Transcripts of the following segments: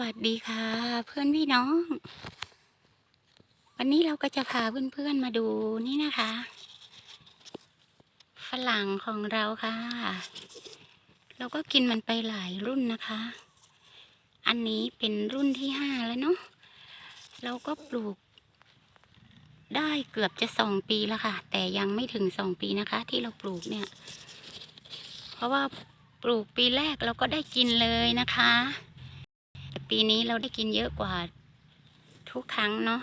วัสดีค่ะ เพื่อนพี่น้อง วันนี้เราก็จะพาเพื่อนๆมาดูนี่นะคะ ฝรั่งของเราค่ะ เราก็กินมันไปหลายรุ่นนะคะ อันนี้เป็นรุ่นที่ห้าแล้วเนาะเราก็ปลูก ได้เกือบจะสองปีแล้วค่ะ แต่ยังไม่ถึงสองปีนะคะ ที่เราปลูกเนี่ย เพราะว่าปลูกปีแรกเราก็ได้กินเลยนะคะ ปีนี้เราได้กินเยอะกว่าทุกครั้งเนาะ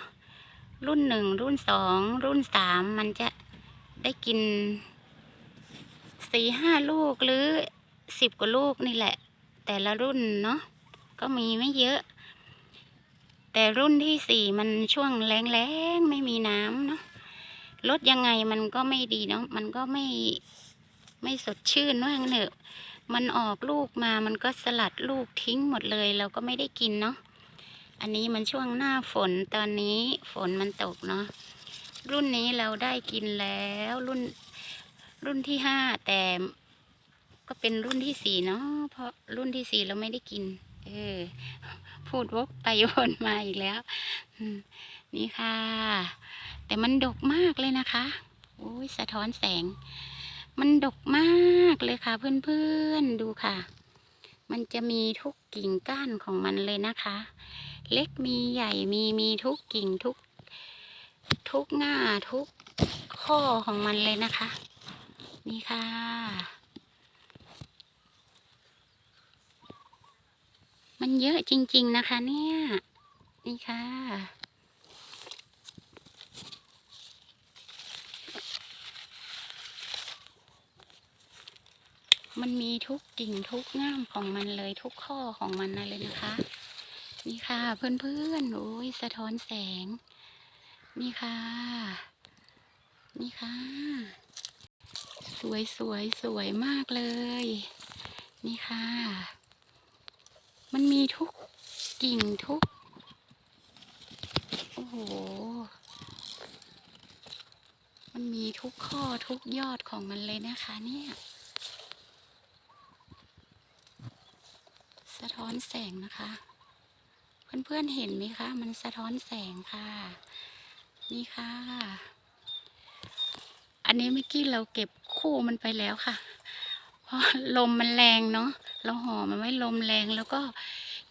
รุ่นหนึ่งรุ่นสองรุ่นสามมันจะได้กินสี่ห้าลูกหรือสิบกว่าลูกนี่แหละ แต่ละรุ่นเนาะก็มีไม่เยอะ แต่รุ่นที่สี่มันช่วงแรงๆไม่มีน้ำเนาะลดยังไงมันก็ไม่ดีเนาะมันก็ไม่ไม่สดชื่นว่างั้นเถอะ มันออกลูกมามันก็สลัดลูกทิ้งหมดเลย เราก็ไม่ได้กินเนาะอันนี้มันช่วงหน้าฝนตอนนี้ฝนมันตกเนาะรุ่นนี้เราได้กินแล้วรุ่นรุ่นที่ห้าแต่ก็เป็นรุ่นที่สี่เนาะเพราะรุ่นที่สี่เราไม่ได้กิน เออ พูดวกไปวนมาอีกแล้วนี่ค่ะ แต่มันดกมากเลยนะคะโอ้ยสะท้อนแสง มันดกมากเลยค่ะ เพื่อนๆดูค่ะ มันจะมีทุกกิ่งก้านของมันเลยนะคะ เล็กมีใหญ่มีมีทุกกิ่งทุก ทุกง่าทุกข้อของมันเลยนะคะ นี่ค่ะ มันเยอะจริง ๆนะคะเนี่ย นี่ค่ะ มันมีทุกกิ่งทุกง่ามของมันเลยทุกข้อของมันนั่นเลยนะคะ นี่ค่ะเพื่อนๆโอ้ยสะท้อนแสง นี่ค่ะ นี่ค่ะ สวยสวยสวยมากเลย นี่ค่ะ มันมีทุกกิ่งทุก โอ้โห มันมีทุกข้อทุกยอดของมันเลยนะคะเนี่ย สะ ท้อนแสงนะคะ เพื่อนๆเห็นไหมคะ มันสะท้อนแสงค่ะ นี่ค่ะ อันนี้เมื่อกี้เราเก็บคู่มันไปแล้วค่ะ เพราะลมมันแรงเนาะ เราห่อมันไว้ลมแรงแล้วก็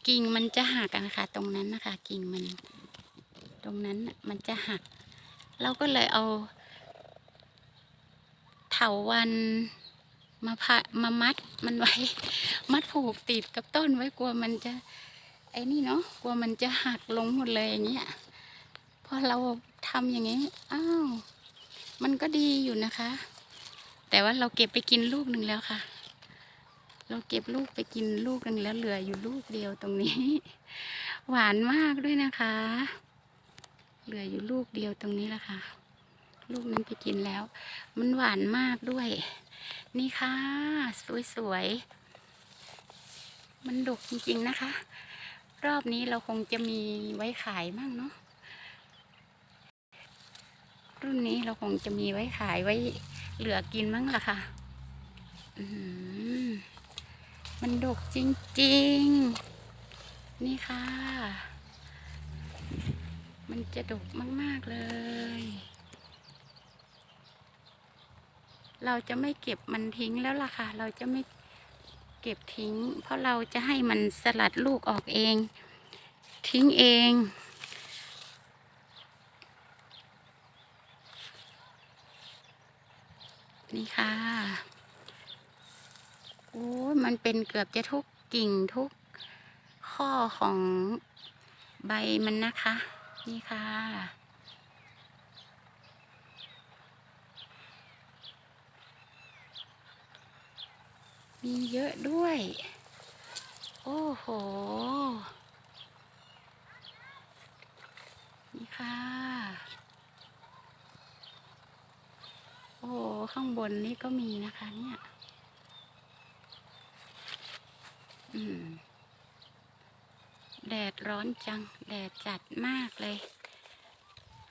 กิ่งมันจะหักกันะคะ ตรงนั้นนะคะ กิ่งมัน ตรงนั้นมันจะหัก เราก็เลยเอาเถาวัน มาพะมามัดมันไว้ มัดผูกติดกับต้นไว้กลัวมันจะ ไอ้นี่เนาะกลัวมันจะหักลงหมดเลยอย่างเงี้ยพอเราทำอย่างงี้อ้าวมันก็ดีอยู่นะคะ แต่ว่าเราเก็บไปกินลูกหนึ่งแล้วค่ะ เราเก็บลูกไปกินลูกหนึ่งแล้วเหลืออยู่ลูกเดียวตรงนี้ หวานมากด้วยนะคะ เหลืออยู่ลูกเดียวตรงนี้แหละค่ะ ลูกนั้นไปกินแล้ว มันหวานมากด้วย นี่ค่ะ สวยๆ มันดกจริงๆนะคะ รอบนี้เราคงจะมีไว้ขายมั่งเนาะรุ่นนี้เราคงจะมีไว้ขายไว้เหลือกินมั่งล่ะค่ะอืมมันดกจริงๆ นี่ค่ะ มันจะดกมาก ๆ เลย เราจะไม่เก็บมันทิ้งแล้วล่ะค่ะ เราจะไม่เก็บทิ้ง เพราะเราจะให้มันสลัดลูกออกเอง ทิ้งเองนี่ค่ะโอ้มันเป็นเกือบจะทุกกิ่งทุกข้อของใบมันนะคะ นี่ค่ะ มีเยอะด้วย โอ้โห นี่ค่ะ โอ้ข้างบนนี่ก็มีนะคะเนี่ย อืม แดดร้อนจัง แดดจัดมากเลย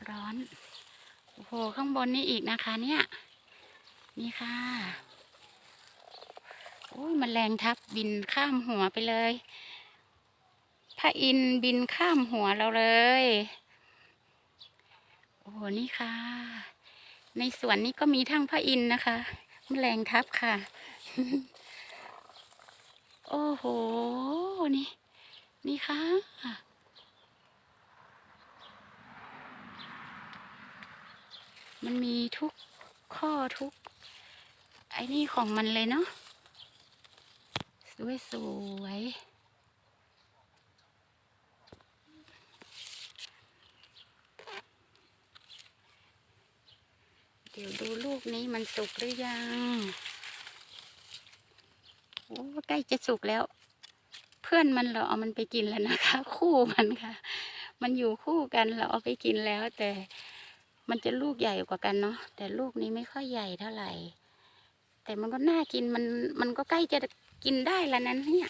ร้อน โอ้โห ข้างบนนี่อีกนะคะเนี่ย นี่ค่ะ อ้ยแมลงทับบินข้ามหัวไปเลยพระอินบินข้ามหัวเราเลย โอ้โหนี่ค่ะ ในสวนนี้ก็มีทั้งพระอินนะคะแมลงทับค่ะ โอ้โห นี่ นี่ค่ะมันมีทุกข้อทุก ไอ้นี่ของมันเลยเนาะ วยสวยเดี๋ยวดูลูกนี้มันสุกหรือยัง โอ้ใกล้จะสุกแล้ว เพื่อนมันเราเอามันไปกินแล้วนะคะ คู่มันค่ะ มันอยู่คู่กันเราเอาไปกินแล้ว แต่มันจะลูกใหญ่กว่ากันเนาะแต่ลูกนี้ไม่ค่อยใหญ่เท่าไหร่ แต่มันก็น่ากินมันมันก็ใกล้จะ กินได้แล้วนั้นเนี่ย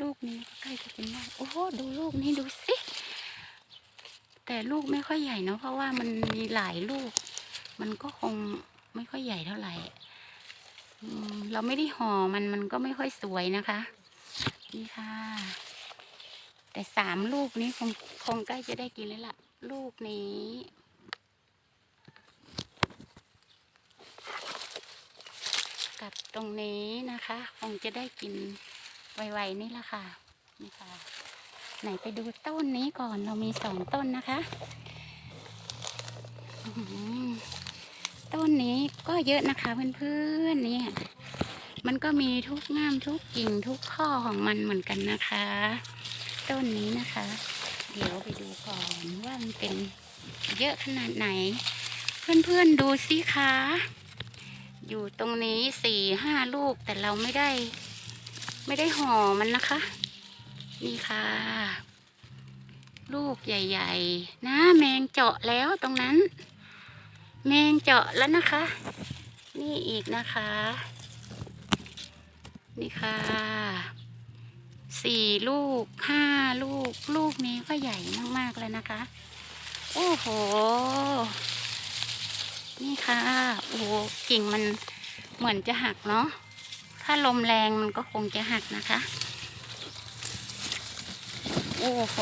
ลูกนี้ก็ใกล้จะกินได้ โอ้โหดูลูกนี้ดูสิ แต่ลูกไม่ค่อยใหญ่เนาะเพราะว่ามันมีหลายลูก มันก็คงไม่ค่อยใหญ่เท่าไหร่เราไม่ได้ห่อมันมันก็ไม่ค่อยสวยนะคะ นี่ค่ะ แต่สามลูกนี้คงคงใกล้จะได้กินแล้วล่ะ ลูกนี้ กับตรงนี้นะคะ คงจะได้กินไวๆนี่แหละค่ะนี่ค่ะ ไหนไปดูต้นนี้ก่อนเรามีสองต้นนะคะต้นนี้ก็เยอะนะคะเพื่อนๆเนี่ย มันก็มีทุกง่ามทุกกิ่งทุกข้อของมันเหมือนกันนะคะ ต้นนี้นะคะ เดี๋ยวไปดูก่อนว่ามันเป็นเยอะขนาดไหน เพื่อนๆดูสิคะ อยู่ตรงนี้สี่ห้าลูกแต่เราไม่ได้ ไม่ได้ห่อมันนะคะ นี่ค่ะ ลูกใหญ่ๆ นะแมงเจาะแล้วตรงนั้น แมงเจาะแล้วนะคะ นี่อีกนะคะ นี่ค่ะสี่ลูกห้าลูก ลูกนี้ก็ใหญ่มากๆเลยนะคะ โอ้โห นี่ค่ะ โอ้กิ่งมันเหมือนจะหักเนาะ ถ้าลมแรงมันก็คงจะหักนะคะ โอ้โห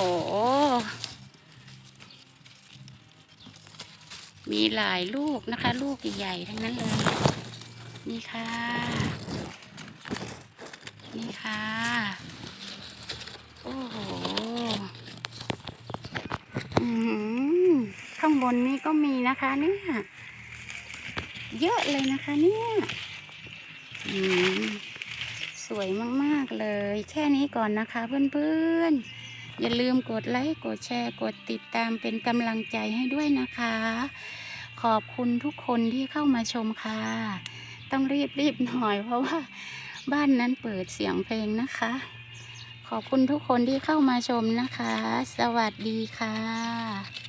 มีหลายลูกนะคะ ลูกใหญ่ๆทั้งนั้นเลย นี่ค่ะ นี่ค่ะ โอ้โห อืมข้างบนนี้ก็มีนะคะเนี่ย เยอะเลยนะคะเนี่ยสวยมากๆเลย แค่นี้ก่อนนะคะเพื่อนๆ อย่าลืมกดไลค์ กดแชร์ กดติดตามเป็นกำลังใจให้ด้วยนะคะ ขอบคุณทุกคนที่เข้ามาชมค่ะ ต้องรีบรีบหน่อยเพราะว่าบ้านนั้นเปิดเสียงเพลงนะคะ ขอบคุณทุกคนที่เข้ามาชมนะคะ สวัสดีค่ะ